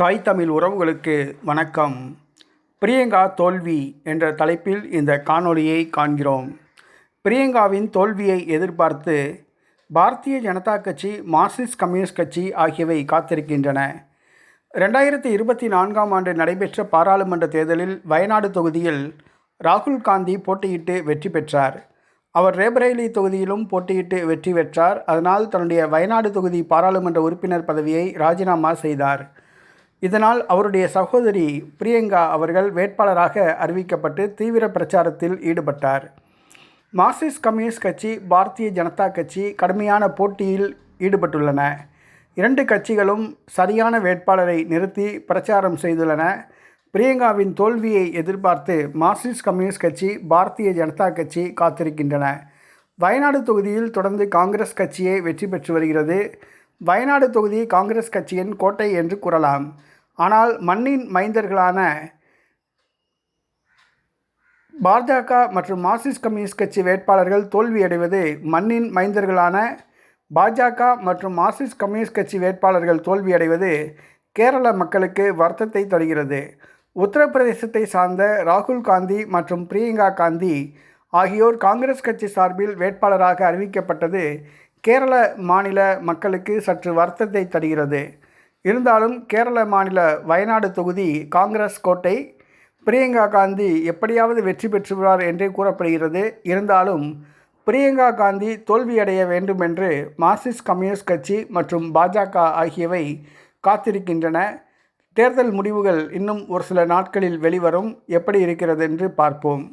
தாய் தமிழ் உறவுகளுக்கு வணக்கம். பிரியங்கா தோல்வி என்ற தலைப்பில் இந்த காணொளியை காண்கிறோம். பிரியங்காவின் தோல்வியை எதிர்பார்த்து பாரதிய ஜனதா கட்சி மார்க்சிஸ்ட் கம்யூனிஸ்ட் கட்சி ஆகியவை காத்திருக்கின்றன. ரெண்டாயிரத்தி இருபத்தி நான்காம் ஆண்டு நடைபெற்ற பாராளுமன்ற தேர்தலில் வயநாடு தொகுதியில் ராகுல் காந்தி போட்டியிட்டு வெற்றி பெற்றார். அவர் ரேபரேலி தொகுதியிலும் போட்டியிட்டு வெற்றி பெற்றார். அதனால் தன்னுடைய வயநாடு தொகுதி பாராளுமன்ற உறுப்பினர் பதவியை ராஜினாமா செய்தார். இதனால் அவருடைய சகோதரி பிரியங்கா அவர்கள் வேட்பாளராக அறிவிக்கப்பட்டு தீவிர பிரச்சாரத்தில் ஈடுபட்டார். மார்க்சிஸ்ட் கம்யூனிஸ்ட் கட்சி பாரதிய ஜனதா கட்சி கடுமையான போட்டியில் ஈடுபட்டுள்ளன. இரண்டு கட்சிகளும் சரியான வேட்பாளரை நிறுத்தி பிரச்சாரம் செய்துள்ளன. பிரியங்காவின் தோல்வியை எதிர்பார்த்து மார்க்சிஸ்ட் கம்யூனிஸ்ட் கட்சி பாரதிய ஜனதா கட்சி காத்திருக்கின்றன. வயநாடு தொகுதியில் தொடர்ந்து காங்கிரஸ் கட்சியே வெற்றி பெற்று வருகிறது. வயநாடு தொகுதி காங்கிரஸ் கட்சியின் கோட்டை என்று கூறலாம். ஆனால் மண்ணின் மைந்தர்களான பாஜக மற்றும் மார்க்சிஸ்ட் கம்யூனிஸ்ட் கட்சி வேட்பாளர்கள் தோல்வியடைவது மண்ணின் மைந்தர்களான பாஜக மற்றும் மார்க்சிஸ்ட் கம்யூனிஸ்ட் கட்சி வேட்பாளர்கள் தோல்வியடைவது கேரள மக்களுக்கு வருத்தத்தை தருகிறது. உத்தரப்பிரதேசத்தை சார்ந்த ராகுல் காந்தி மற்றும் பிரியங்கா காந்தி ஆகியோர் காங்கிரஸ் கட்சி சார்பில் வேட்பாளராக அறிவிக்கப்பட்டது கேரள மாநில மக்களுக்கு சற்று வருத்தத்தை தருகிறது. இருந்தாலும் கேரள மாநில வயநாடு தொகுதி காங்கிரஸ் கோட்டை பிரியங்கா காந்தி எப்படியாவது வெற்றி பெற்றுவிடார் என்றே கூறப்படுகிறது. இருந்தாலும் பிரியங்கா காந்தி தோல்வியடைய வேண்டும் என்று மார்க்சிஸ்ட் கம்யூனிஸ்ட் கட்சி மற்றும் பாஜக ஆகியவை காத்திருக்கின்றன. தேர்தல் முடிவுகள் இன்னும் ஒரு சில நாட்களில் வெளிவரும். எப்படி இருக்கிறது என்று பார்ப்போம்.